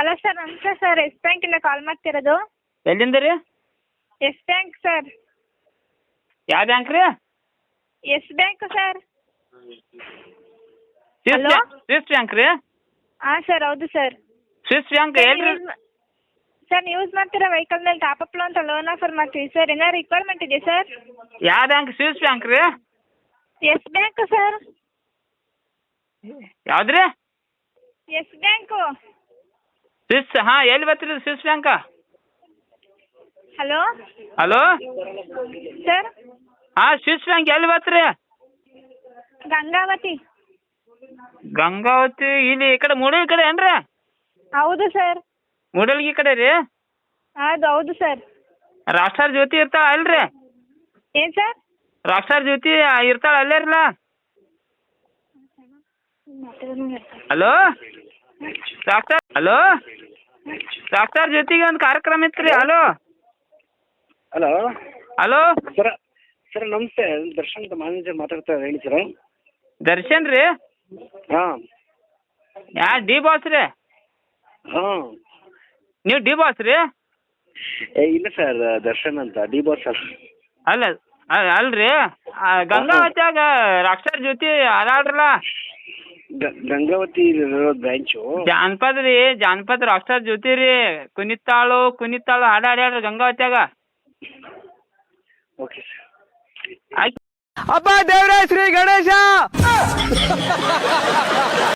Hello sir ನಮಸ್ತೆ sir. Yes ಬ್ಯಾಂಕಿಂದ call ಮಾಡ್ತಿರೋದು? ಎಲ್ಲಿಂದ ರೀ? Yes bank sir. ಯಾವ ಬ್ಯಾಂಕ್ ರೀ? Yes bank sir? Bank Swiss bank ರೀ? ಹಾಂ ಸರ್ ಹೌದು ಸರ್. ಸ್ವಿಸ್ ಬ್ಯಾಂಕ್ ಎಲ್ರಿ ಸರ್ ಯೂಸ್ ಮಾಡ್ತಿರೋ ವೆಹಿಕಲ್ ಮೇಲೆ ಟಾಪ್ ಅಪ್ ಅಂತ ಲೋನ್ ಆಫರ್ ಮಾಡ್ತೀವಿ ಸರ್. ಏನಾರು ರಿಕ್ವೈರ್ಮೆಂಟ್ ಇದೆ ಸರ್? ಯಾವ ಬ್ಯಾಂಕ್? ಸ್ವಿಸ್ ಬ್ಯಾಂಕ್ ರೀ? Yes bank sir. ಯಾವ್ದು ರೀ ಎಸ್ ಬ್ಯಾಂಕು. ಸ್ವಿಸ್ ಹಾಂ ಎಲ್ಲಿ ಬರ್ತೀರಿ ಸ್ವಿಸ್ ಬ್ಯಾಂಕ? ಹಲೋ? ಹಲೋ? ಸರ್? ಹಾಂ ಸ್ವಿಸ್ ಬ್ಯಾಂಕ್ ಎಲ್ಲಿ ಬರ್ತೀರಿ? ಗಂಗಾವತಿ. ಗಂಗಾವತಿ ಇಲ್ಲಿ ಈ ಕಡೆ ಮೂಡಲ್ ಕಡೆ ಏನ್ರಿ? ಹೌದು ಸರ್. ಮೂಡಲ್ಗಿ ಕಡೆ ರೀ? ಅದು ಹೌದು ಸರ್. ರಾಷ್ಟ್ರ ಜ್ಯೋತಿ ಇರ್ತಾಳ ಅಲ್ರಿ? ಏನು ಸರ್? ರಾಷ್ಟ್ರ ಜ್ಯೋತಿ ಇರ್ತಾಳ ಅಲ್ಲೇರ್ಲ ಹಲೋ? Doctor hello? ಡಾಕ್ಟರ್ ಜೊತೆಗೆ ಒಂದು ಕಾರ್ಯಕ್ರಮ ಇತ್ತು ರೀ hello? Hello hello? Sir sir ನಮಸ್ತೆ. ದರ್ಶನ್ ಅಂತ ಮ್ಯಾನೇಜರ್ ಮಾತಾಡ್ತಾ ಹೇಳಿ ಸರ್ ದರ್ಶನ್ ರೀ? ಹಾಂ. ಯಾ ಡಿ ಬಾಸ್ ರೀ? ಹಾಂ. ನೀವು ಡಿ ಬಾಸ್ ರೀ? ಏ ಇಲ್ಲ ಸರ್ ದರ್ಶನ್ ಅಂತ. ಡಿ ಬಾಸ್ ಸರ್ ಅಲ್ಲ ಅ- ಅಲ್ರಿ? ಆ, ಗಂಗಾವತ್ಯಾಗ ರಾಕ್ಷರ ಜ್ಯೋತಿ ಅದಾಳ್ರಲ್ಲ ಗ- ಗಂಗಾವತಿ ಬ್ರಾಂಚು ಜಾನಪದ ರೀ ಜಾನಪದ ರಾಷ್ಟ್ರ ಜ್ಯೋತಿ ರೀ. ಕುಣಿತಾಳು ಕುಣಿತಾಳು ಹಾಡು ಹಾಡ್ಯಾಡ್ರಿ ಗಂಗಾವತ್ಯಾಗ. ಓಕೆ ಸರ್ ಆಯ್ತು. ಅಪ್ಪ ದೇವ್ರ ಶ್ರೀ ಗಣೇಶ!